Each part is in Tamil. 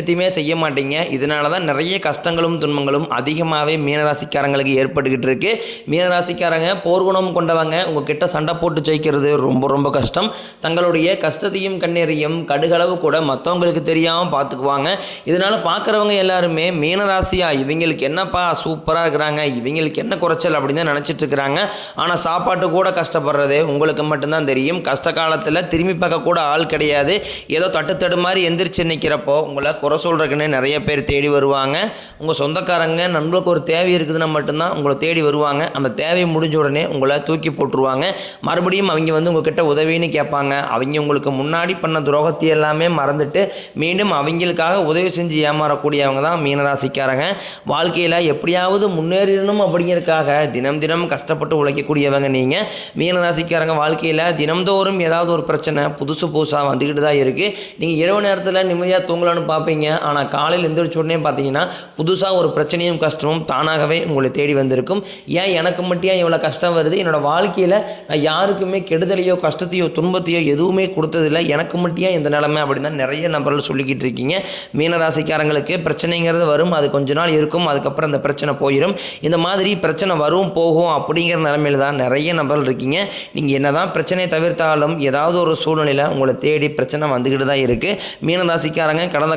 விஷயத்தையுமே செய்ய மாட்டீங்க. இதனால தான் நிறைய கஷ்டங்களும் துன்பங்களும் அதிகமாகவே மீனராசிக்காரங்களுக்கு ஏற்பட்டுக்கிட்டு இருக்கு. மீனராசிக்காரங்க போர்க்குணம் கொண்டவங்க உங்ககிட்ட சண்டை போட்டு ஜெயிக்கிறது ரொம்ப ரொம்ப கஷ்டம். தங்களுடைய கஷ்டத்தையும் கண்ணீரையும் கடுகளவு கூட மற்றவங்களுக்கு தெரியாமல் பார்த்துக்குவாங்க இதனால் பார்க்குறவங்க எல்லாருமே மீனராசியாக இவங்களுக்கு என்னப்பா சூப்பராக இருக்கிறாங்க இவங்களுக்கு என்ன குறைச்சல் அப்படின்னு தான் நினச்சிட்டு இருக்கிறாங்க. ஆனால் சாப்பாட்டு கூட கஷ்டப்படுறது உங்களுக்கு மட்டும்தான் தெரியும். கஷ்ட காலத்தில் திரும்பி பார்க்க கூட ஆள் கிடையாது. ஏதோ தட்டு தடு மாதிரி எந்திரிச்சு நிற்கிறப்போ உங்களை குறை சொல்கிறக்குன்னே நிறைய பேர் தேடி வருவாங்க. உங்கள் சொந்தக்காரங்க நண்பர்களுக்கு ஒரு தேவை இருக்குதுன்னா மட்டும்தான் உங்களை தேடி வருவாங்க. அந்த தேவை முடிஞ்ச உடனே உங்களை தூக்கி போட்டுருவாங்க. மறுபடியும் அவங்க வந்து உங்ககிட்ட உதவின்னு கேட்பாங்க. அவங்க உங்களுக்கு முன்னாடி பண்ண துரோகத்தை எல்லாமே மறந்துட்டு மீண்டும் அவங்களுக்காக உதவி செஞ்சு ஏமாறக்கூடியவங்க தான் மீனராசிக்காரங்க. வாழ்க்கையில் எப்படியாவது முன்னேறணும் அப்படிங்கிறதுக்காக தினம் தினம் கஷ்டப்பட்டு உழைக்கக்கூடியவங்க நீங்கள் மீனராசிக்காரங்க வாழ்க்கையில் தினம்தோறும் ஏதாவது ஒரு பிரச்சனை புதுசு புதுசாக வந்துக்கிட்டு தான் இருக்குது நீங்கள் இரவு நேரத்தில் நிம்மதியாக தூங்கலான்னு பார்ப்பீங்க. ஆனால் காலையில் எந்திரிச்ச உடனே பார்த்தீங்கன்னா புதுசாக ஒரு பிரச்சனையும் கஷ்டமும் தானாகவே உங்களை தேடி வந்திருக்கும். ஏன் எனக்கு மட்டும் ஏன் இவ்வளோ கஷ்டம் வருது? என்னோடய வாழ்க்கையில் நான் யாருக்குமே கெடுதலையோ கஷ்டத்தையோ துன்பத்தையோ எதுவுமே கொடுத்ததில்லை. எனக்கு மட்டும் ஏன் இந்த நிலைமை அப்படின்னு தான் நிறைய நபர்கள் சொல்லிக்கிட்டு இருக்கீங்க. மீனராசிக்காரங்களுக்கு பிரச்சனைங்கிறது வரும். அது கொஞ்ச நாள் இருக்கும். அதுக்கப்புறம் அந்த பிரச்சனை போயிடும் இந்த மாதிரி பிரச்சனை வரும் போகும் அப்படிங்கிற நிலமையில் தான் நிறைய நபர்கள் இருக்கீங்க. நீங்கள் என்ன தான் பிரச்சனையை தவிர்த்தாலும் ஏதாவது ஒரு சூழ்நிலையில் உங்களை தேடி பிரச்சனை வந்துக்கிட்டு தான் இருக்குது மீனராசிக்காரங்க கடந்த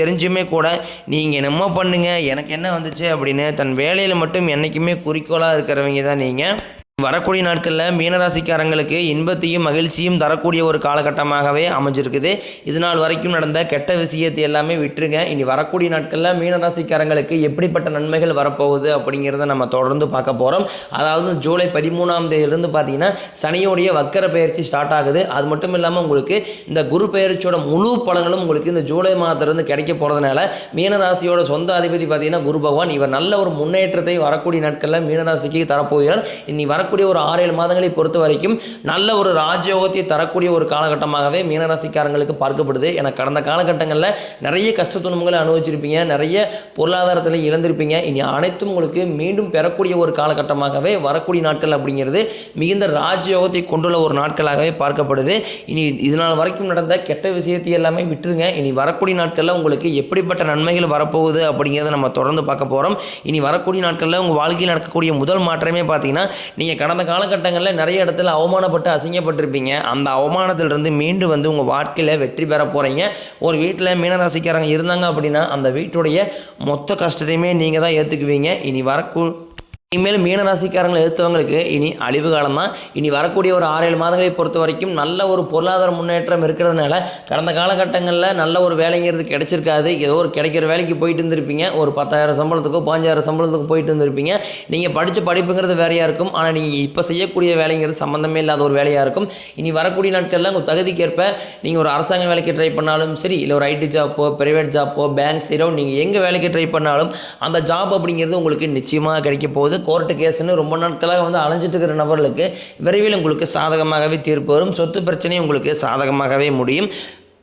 தெரிஞ்சுமே கூட நீங்கள் என்னமோ பண்ணுங்க எனக்கு என்ன வந்துச்சு அப்படின்னு தன் வேலையில் மட்டும் என்றைக்குமே குறிக்கோளாக இருக்கிறவங்க தான் நீங்கள் வரக்கூடிய நாட்களில் மீனராசிக்காரங்களுக்கு இன்பத்தையும் மகிழ்ச்சியும் தரக்கூடிய ஒரு காலகட்டமாகவே அமைஞ்சிருக்குது. இதனால் வரைக்கும் நடந்த கெட்ட விஷயத்தை எல்லாமே விட்டுருங்க. இனி வரக்கூடிய நாட்களில் மீனராசிக்காரங்களுக்கு எப்படிப்பட்ட நன்மைகள் வரப்போகுது அப்படிங்கிறத நம்ம தொடர்ந்து பார்க்க போகிறோம் அதாவது ஜூலை பதிமூணாம் தேதியிலிருந்து பார்த்தீங்கன்னா சனியோடைய வக்கர பயிற்சி ஸ்டார்ட் ஆகுது. அது மட்டும் இல்லாமல் உங்களுக்கு இந்த குரு பயிற்சியோட முழு பலங்களும் உங்களுக்கு இந்த ஜூலை மாதத்திலிருந்து கிடைக்க போகிறதுனால மீனராசியோட சொந்த அதிபதி பார்த்தீங்கன்னா குரு பகவான். இவர் நல்ல ஒரு முன்னேற்றத்தை வரக்கூடிய நாட்களில் மீனராசிக்கு தரப்போகிறார். இனி வரக்கூடிய ஒரு ஆறு ஏழு மாதங்களை பொறுத்த வரைக்கும் நல்ல ஒரு ராஜயோகத்தை தரக்கூடிய ஒரு காலகட்டமாகவே மீனராசிக்காரங்களுக்கு பார்க்கப்படுது. என கடந்த காலகட்டங்களில் நிறைய கஷ்ட துன்பங்களை அனுபவிச்சிருப்பீங்க. நிறைய பொருளாதாரத்தில் இழந்திருப்பீங்க. இனி அனைத்தும் உங்களுக்கு மீண்டும் பெறக்கூடிய ஒரு காலகட்டமாகவே வரக்கூடிய நாட்கள் அப்படிங்கிறது மிகுந்த ராஜயோகத்தை கொண்டுள்ள ஒரு நாட்களாகவே பார்க்கப்படுது. இனி இதனால் வரைக்கும் நடந்த கெட்ட விஷயத்தை எல்லாமே விட்டுருங்க. இனி வரக்கூடிய நாட்களில் உங்களுக்கு எப்படிப்பட்ட நன்மைகள் வரப்போகுது அப்படிங்கிறத நம்ம தொடர்ந்து பார்க்க போகிறோம் இனி வரக்கூடிய நாட்களில் உங்கள் வாழ்க்கையில் நடக்கக்கூடிய முதல் மாற்றமே பார்த்தீங்கன்னா நீங்கள் கடந்த காலகட்டங்களில் நிறைய இடத்துல அவமானப்பட்டு அசிங்கப்பட்டிருப்பீங்க. அந்த அவமானத்திலிருந்து மீண்டு வந்து உங்கள் வாழ்க்கையில் வெற்றி பெற போகிறீங்க ஒரு வீட்டில் மீனராசிக்காரங்க இருந்தாங்க அப்படின்னா அந்த வீட்டுடைய மொத்த கஷ்டத்தையுமே நீங்கள் தான் ஏற்றுக்குவீங்க இனி வரக்கூ இனிமேல் மீனராசிக்காரங்களை எதிர்த்தவங்களுக்கு இனி அழிவு காலம் தான் இனி வரக்கூடிய ஒரு ஆறு ஏழு மாதங்களை பொறுத்த வரைக்கும் நல்ல ஒரு பொருளாதார முன்னேற்றம் இருக்கிறதுனால கடந்த காலகட்டங்களில் நல்ல ஒரு வேலைங்கிறது கிடைச்சிருக்காது. ஏதோ ஒரு கிடைக்கிற வேலைக்கு போயிட்டு இருந்திருப்பீங்க. ஒரு பத்தாயிரம் சம்பளத்துக்கோ பாஞ்சாயிரம் சம்பளத்துக்கு போயிட்டு இருந்திருப்பீங்க. நீங்கள் படித்த படிப்புங்கிறது வேறையாக இருக்கும். ஆனால் நீங்கள் இப்போ செய்யக்கூடிய வேலைங்கிறது சம்மந்தமே இல்லாத ஒரு வேலையாக இருக்கும். இனி வரக்கூடிய நாட்களில் உங்கள் தகுதிக்கேற்ப நீங்கள் ஒரு அரசாங்க வேலைக்கு ட்ரை பண்ணாலும் சரி இல்லை ஒரு ஐடி ஜாப்போ ப்ரைவேட் ஜாப்போ பேங்க் சைடோ நீங்கள் எங்கே வேலைக்கு ட்ரை பண்ணாலும் அந்த ஜாப் அப்படிங்கிறது உங்களுக்கு நிச்சயமாக கிடைக்க போகுது. கோர்ட்டு கேஸ்னு ரொம்ப நாட்களாக வந்து அலைஞ்சிட்டு இருக்கிற நபர்களுக்கு விரைவில் உங்களுக்கு சாதகமாகவே தீர்ப்பு வரும். சொத்து பிரச்சனையும் உங்களுக்கு சாதகமாகவே முடியும்.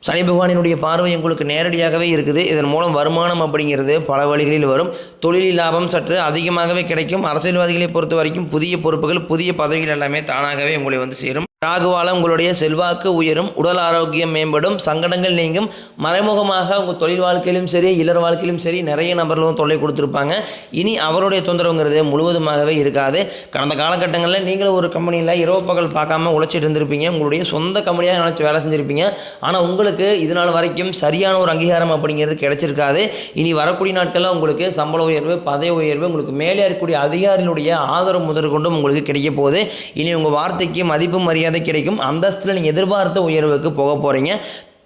சனி பகவானினுடைய பார்வை உங்களுக்கு நேரடியாகவே இருக்குது. இதன் மூலம் வருமானம் அப்படிங்கிறது பல வழிகளில் வரும். தொழில் லாபம் சற்று அதிகமாகவே கிடைக்கும். அரசியல்வாதிகளை பொறுத்த வரைக்கும் புதிய பொறுப்புகள் புதிய பதவிகள் எல்லாமே தானாகவே உங்களை வந்து சேரும். ராகுவால உங்களுடைய செல்வாக்கு உயரும் உடல் ஆரோக்கியம் மேம்படும் சங்கடங்கள் நீங்கும். மறைமுகமாக உங்கள் தொழில் வாழ்க்கையிலும் சரி இளர் வாழ்க்கையிலும் சரி நிறைய நபர்களும் தொல்லை கொடுத்துருப்பாங்க. இனி அவருடைய தொந்தரவுங்கிறது முழுவதுமாகவே இருக்காது. கடந்த காலகட்டங்களில் நீங்களும் ஒரு கம்பெனியில் இரவு பகல் பார்க்காம உழைச்சிட்டு இருந்திருப்பீங்க. உங்களுடைய சொந்த கம்பெனியாக நினச்சி வேலை செஞ்சுருப்பீங்க. ஆனால் உங்களுக்கு இது நாள் வரைக்கும் சரியான ஒரு அங்கீகாரம் அப்படிங்கிறது கிடைச்சிருக்காது. இனி வரக்கூடிய நாட்களில் உங்களுக்கு சம்பள உயர்வு பதவி உயர்வு உங்களுக்கு மேலே இருக்கக்கூடிய அதிகாரிகளுடைய ஆதரவு முதற்கொண்டும் உங்களுக்கு கிடைக்க போகுது. இனி உங்கள் வார்த்தைக்கு மதிப்பு மரியாதை கிடைக்கும்? அந்தஸ்தில் நீங்கள் எதிர்பார்த்த உயர்வுக்கு போக போகிறீங்க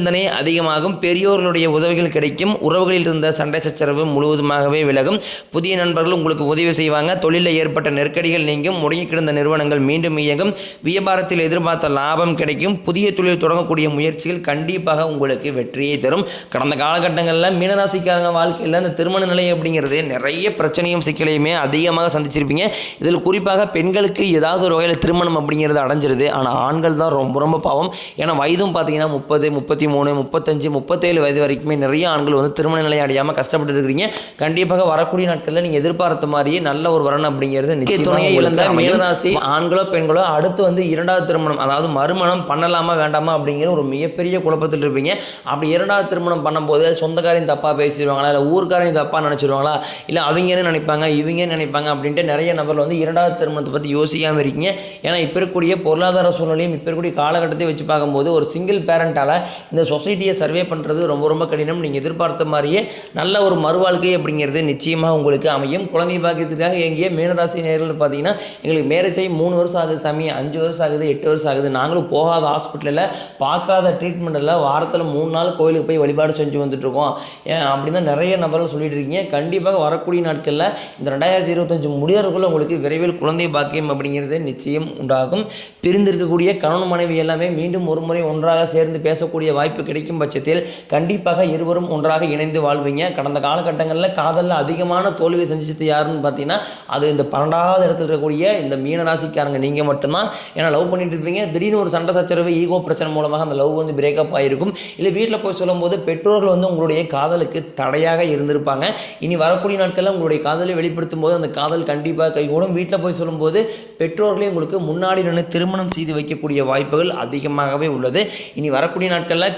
சிந்தனை அதிகமாகும் பெரியோர்களுடைய உதவிகள் கிடைக்கும் உறவுகளில் இருந்த சண்டை சச்சரவு முழுவதுமாகவே விலகும். புதிய நண்பர்கள் உங்களுக்கு உதவி செய்வாங்க. தொழிலில் ஏற்பட்ட நெருக்கடிகள் நீங்கும் முடங்கி கிடந்த நிறுவனங்கள் மீண்டும் இயங்கும். வியாபாரத்தில் எதிர்பார்த்த லாபம் கிடைக்கும். புதிய தொழில் தொடங்கக்கூடிய முயற்சிகள் கண்டிப்பாக உங்களுக்கு வெற்றியை தரும். கடந்த காலகட்டங்களில் மீனராசிக்காரங்க வாழ்க்கையில் அந்த திருமண நிலை அப்படிங்கிறது நிறைய பிரச்சனையும் சிக்கலையுமே அதிகமாக சந்திச்சிருப்பீங்க. இதில் குறிப்பாக பெண்களுக்கு ஏதாவது ஒரு வகையில் திருமணம் அப்படிங்கிறது அடைஞ்சிருது. ஆனால் ஆண்கள் தான் ரொம்ப ரொம்ப பாவம். ஏன்னா வயதும் பார்த்தீங்கன்னா முப்பது முப்பத்தி மூணு முப்பத்தஞ்சு முப்பத்தேழு வயது வரைக்குமே நிறைய ஆண்கள் வந்து திருமண நிலை அடையாமல் கஷ்டப்பட்டு இருக்கிறீங்க. கண்டிப்பாக வரக்கூடிய நாட்களில் நீங்கள் எதிர்பார்த்த மாதிரியே நல்ல ஒரு வரன் அப்படிங்கிறது நிச்சயம் துணையை இழந்த மீனராசி. ஆண்களோ பெண்களோ அடுத்து வந்து இரண்டாவது திருமணம் அதாவது மறுமணம் பண்ணலாமா வேண்டாமா அப்படிங்கிற ஒரு மிகப்பெரிய குழப்பத்தில் இருப்பீங்க. அப்படி இரண்டாவது திருமணம் பண்ணும்போது சொந்தக்காரையும் தப்பாக பேசிடுவாங்களா? இல்லை ஊர்க்காரையும் தப்பாக நினச்சிடுவாங்களா? இல்லை அவங்க என்ன நினைப்பாங்க இவங்க என்ன நினைப்பாங்க அப்படின்ட்டு நிறைய நபர்கள் வந்து இரண்டாவது திருமணத்தை பற்றி யோசிக்காமல் இருக்கீங்க. ஏன்னா இப்போ இருக்கக்கூடிய பொருளாதார சூழ்நிலையும் இப்போ இருக்கக்கூடிய காலகட்டத்தை வச்சு பார்க்கும்போது ஒரு சிங்கிள் பேரண்டால் இந்த சொசைட்டியை சர்வே பண்ணுறது ரொம்ப ரொம்ப கடினம். நீங்கள் எதிர்பார்த்த மாதிரியே நல்ல ஒரு மறுவாழ்க்கை அப்படிங்கிறது நிச்சயமாக உங்களுக்கு அமையும். குழந்தை பாக்கியத்துக்காக எங்கேயே மீனராசி நேரில் பார்த்தீங்கன்னா எங்களுக்கு மேரேஜ் ஆகி மூணு வருஷம் ஆகுது சாமி அஞ்சு வருஷம் ஆகுது எட்டு வருஷம் ஆகுது. நாங்களும் போகாத ஹாஸ்பிட்டலில் பார்க்காத ட்ரீட்மெண்ட்டில் வாரத்தில் மூணு நாள் கோயிலுக்கு போய் வழிபாடு செஞ்சு வந்துட்டுருக்கோம் ஏன் அப்படி தான் நிறைய நபர்கள் சொல்லிட்டு இருக்கீங்க. கண்டிப்பாக வரக்கூடிய நாட்களில் இந்த ரெண்டாயிரத்தி இருபத்தஞ்சு முடியறதுக்குள்ளே உங்களுக்கு விரைவில் குழந்தை பாக்கியம் அப்படிங்கிறது நிச்சயம் உண்டாகும். பிரிந்திருக்கக்கூடிய கணவன் மனைவி எல்லாமே மீண்டும் ஒரு முறை ஒன்றாக சேர்ந்து பேசக்கூடிய வாய்ப்பு வாய்ப்பு கிடைக்கும் பட்சத்தில் கண்டிப்பாக இருவரும் ஒன்றாக இணைந்து வாழ்வீங்க. கடந்த காலகட்டங்களில் காதலில் அதிகமான தோல்வி செஞ்சது யாருன்னு பார்த்தீங்கன்னா அது இந்த பன்னெண்டாவது இடத்துல இருக்கக்கூடிய இந்த மீனராசிக்காரங்க நீங்கள் மட்டும்தான். ஏன்னா லவ் பண்ணிட்டு இருப்பீங்க. திடீர்னு ஒரு சண்டை சச்சரவு ஈகோ பிரச்சனை மூலமாக அந்த லவ் வந்து பிரேக்கப் ஆகிருக்கும் இல்லை வீட்டில் போய் சொல்லும்போது பெற்றோர்கள் வந்து உங்களுடைய காதலுக்கு தடையாக இருந்திருப்பாங்க. இனி வரக்கூடிய நாட்களில் உங்களுடைய காதலை வெளிப்படுத்தும் போது அந்த காதல் கண்டிப்பாக கைகூடும். வீட்டில் போய் சொல்லும்போது பெற்றோர்களே உங்களுக்கு முன்னாடி நின்று திருமணம் செய்து வைக்கக்கூடிய வாய்ப்புகள் அதிகமாகவே உள்ளது. இனி வரக்கூடிய நாட்களில்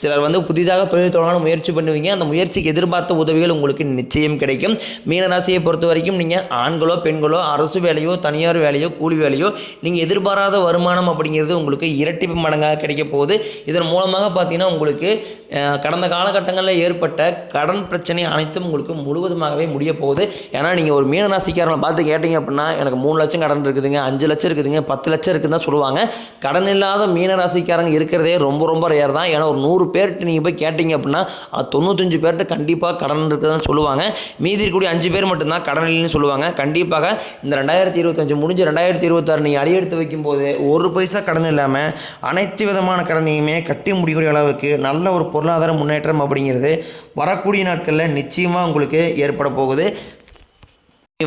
சிலர் வந்து புதிதாக தொழில் தொடங்க முயற்சி பண்ணுவீங்க. அந்த முயற்சிக்கு எதிர்பார்த்த உதவிகள் உங்களுக்கு நிச்சயம் கிடைக்கும். மீனராசியை பொறுத்த வரைக்கும் நீங்கள் ஆண்களோ பெண்களோ அரசு வேலையோ தனியார் வேலையோ கூலி வேலையோ நீங்கள் எதிர்பாராத வருமானம் அப்படிங்கிறது உங்களுக்கு இரட்டிப்பு மடங்காக கிடைக்க போகுது. இதன் மூலமாக பார்த்தீங்கன்னா உங்களுக்கு கடந்த காலகட்டங்களில் ஏற்பட்ட கடன் பிரச்சனை அனைத்தும் உங்களுக்கு முழுவதுமாகவே முடிய போகுது. ஏன்னா நீங்கள் ஒரு மீனராசிக்காரங்களை பார்த்து கேட்டீங்க அப்படின்னா எனக்கு மூணு லட்சம் கடன் இருக்குதுங்க அஞ்சு லட்சம் இருக்குதுங்க பத்து லட்சம் இருக்குதுன்னு தான் சொல்லுவாங்க. கடன் இல்லாத மீனராசிக்காரங்க இருக்கிறதே ரொம்ப ரொம்ப ரேர் தான். ஏன்னா ஒரு நூறு பேர்கிட்ட நீங்கள் போய் கேட்டீங்க அப்படின்னா அது தொண்ணூத்தஞ்சு பேர்கிட்ட கண்டிப்பாக கடன் இருக்குதுன்னு சொல்லுவாங்க. மீதி இருக்கக்கூடிய அஞ்சு பேர் மட்டும்தான் கடன் இல்லைன்னு சொல்லுவாங்க. கண்டிப்பாக இந்த ரெண்டாயிரத்தி இருபத்தஞ்சு முடிஞ்சு ரெண்டாயிரத்தி இருபத்தாறு நீங்கள் அடியெடுத்து வைக்கும்போது ஒரு பைசா கடன் இல்லாமல் அனைத்து விதமான கடனையுமே கட்டி முடிக்கக்கூடிய அளவுக்கு நல்ல ஒரு பொருளாதார முன்னேற்றம் அப்படிங்கிறது வரக்கூடிய நாட்களில் நிச்சயமாக உங்களுக்கு ஏற்பட போகுது.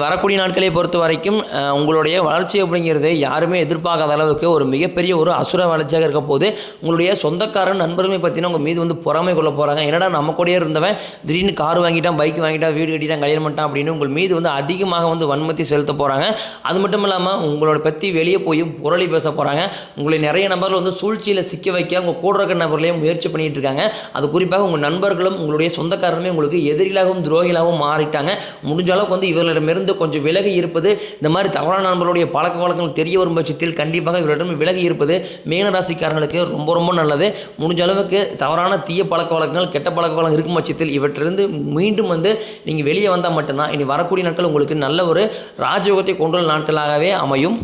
வரக்கூடிய நாட்களை பொறுத்த வரைக்கும் உங்களுடைய வளர்ச்சி அப்படிங்கிறது யாருமே எதிர்பார்க்காத அளவுக்கு ஒரு மிகப்பெரிய ஒரு அசுர வளர்ச்சியாக இருக்க போது உங்களுடைய சொந்தக்காரன் நண்பர்களை பற்றின உங்கள் மீது வந்து பொறாமை கொள்ள போகிறாங்க என்னடா நம்ம கூடயே இருந்தவன் திடீர்னு கார் வாங்கிட்டான் பைக் வாங்கிட்டான் வீடு கட்டிட்டான் கல்யாணம் பண்ணிட்டான் அப்படின்னு உங்கள் மீது வந்து அதிகமாக வந்து வன்மத்தி செலுத்த போகிறாங்க அது மட்டும் இல்லாமல் உங்களோட பற்றி வெளியே போய் புரளி பேச போகிறாங்க உங்களை நிறைய நபர்கள் வந்து சூழ்ச்சியில் சிக்க வைக்க உங்கள் கூட இருக்கிற நபர்களையும் முயற்சி பண்ணிகிட்டு இருக்காங்க. அது குறிப்பாக உங்கள் நண்பர்களும் உங்களுடைய சொந்தக்காரருமே உங்களுக்கு எதிரிகளாகவும் துரோகிகளாகவும் மாறிட்டாங்க. முடிஞ்ச அளவுக்கு வந்து இவர்களிடமிருந்து இவரிடமிருந்து கொஞ்சம் விலகி இருப்பது இந்த மாதிரி தவறான நண்பர்களுடைய பழக்க வழக்கங்கள் தெரிய வரும் பட்சத்தில் கண்டிப்பாக இவரிடம் விலகி இருப்பது மீனராசிக்காரங்களுக்கு ரொம்ப ரொம்ப நல்லது. முடிஞ்ச அளவுக்கு தவறான தீய பழக்க வழக்கங்கள் கெட்ட பழக்க வழக்கம் இருக்கும் பட்சத்தில் இவற்றிலிருந்து மீண்டும் வந்து நீங்கள் வெளியே வந்தால் மட்டும்தான். இனி வரக்கூடிய நாட்கள் உங்களுக்கு நல்ல ஒரு ராஜயோகத்தை கொண்டுள்ள நாட்களாகவே அமையும்.